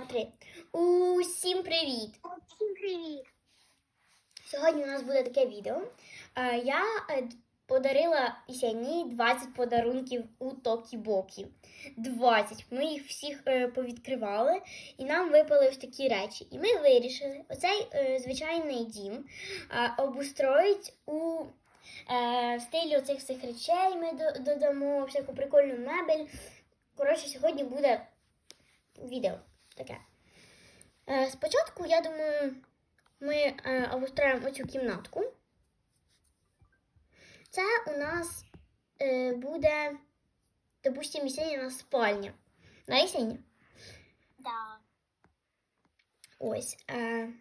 Три. Усім привіт! Всім привіт! Сьогодні у нас буде таке відео. Е, Я е, подарила Ісяні 20 подарунків у Токі-Бокі. 20. Ми їх всіх е, повідкривали, і нам випали ось такі речі. І ми вирішили оцей звичайний дім обустроїть у стилі оцих всіх речей. Ми додамо всяку прикольну мебель. Коротше, сьогодні буде відео таке. Е, Спочатку, я думаю, ми е, обустроїмо оцю кімнатку. Це у нас е, буде, допустимо, Єсеніна спальня. На Єсені? Да. Ось. Е,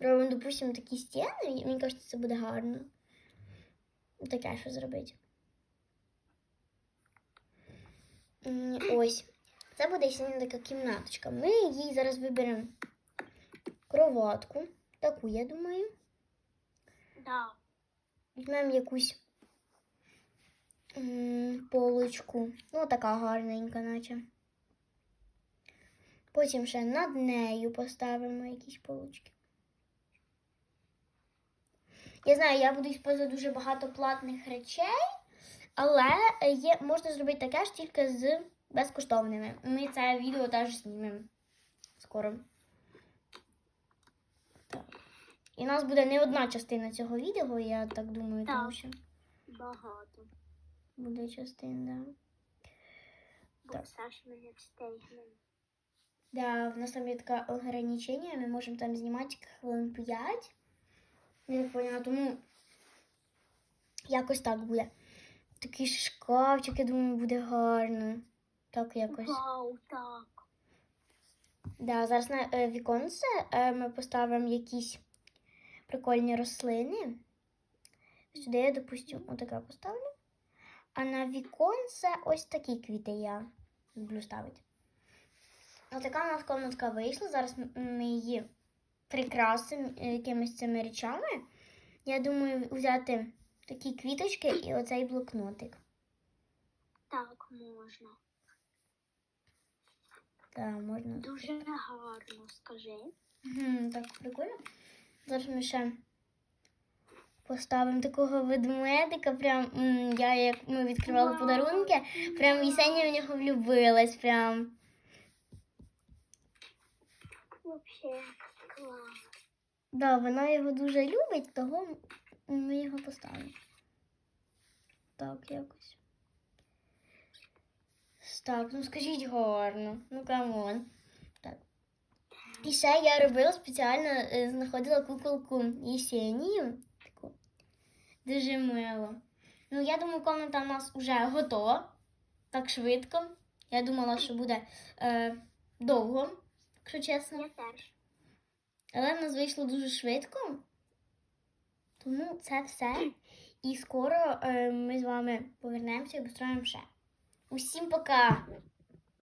робимо, допустимо, такі стіни. Мені кажеться, це буде гарно. Таке що зробити. Ось. Це буде Єсеніна така кімнаточка. Ми їй зараз виберемо кроватку. Таку, я думаю. Да. Візьмемо якусь м, полочку. Ну, така гарненька, наче. Потім ще над нею поставимо якісь полочки. Я знаю, я буду використовувати дуже багато платних речей, але є, можна зробити таке ж тільки з безкоштовними. Ми це відео теж знімемо скоро. Так. І у нас буде не одна частина цього відео, я так думаю, тому що Багато. буде частина, да. Бо Так. Саша мене встигне. Да, в нас там є таке ограничення, ми можемо там знімати хвилин 5. Я поняла, тому якось так буде. Такий шкафчик, я думаю, буде гарно. Так якось. Вау, так. Да, зараз на е, віконце е, ми поставимо якісь прикольні рослини. Сюди я, допустимо, отаке поставлю. А на віконце ось такі квіти я люблю ставити. Отака у нас комнатка вийшла. Зараз ми її прикрасимо якимись цими речами. Я думаю, взяти такі квіточки і оцей блокнотик. Так можна. Так, можна. Дуже гарно, скажи. Мгм, так прикольно. Зараз ми ще поставимо такого ведмедика. Прям я як ми відкривали Вау. подарунки, прям Єсеня в нього влюбилась. Прям. Вообще клас. Да, вона його дуже любить, того ми його поставимо. Так, якось. Так, ну скажіть гарно. Ну камон. Так. І ще я робила спеціально, е, знаходила куколку Єсенію. Таку. Дуже мило. Ну, я думаю, комната у нас вже готова. Так швидко. Я думала, що буде е, довго, якщо чесно. Я теж. Але в нас вийшло дуже швидко. Тому це все. І скоро е, ми з вами повернемося і построїмо ще. Усім пока!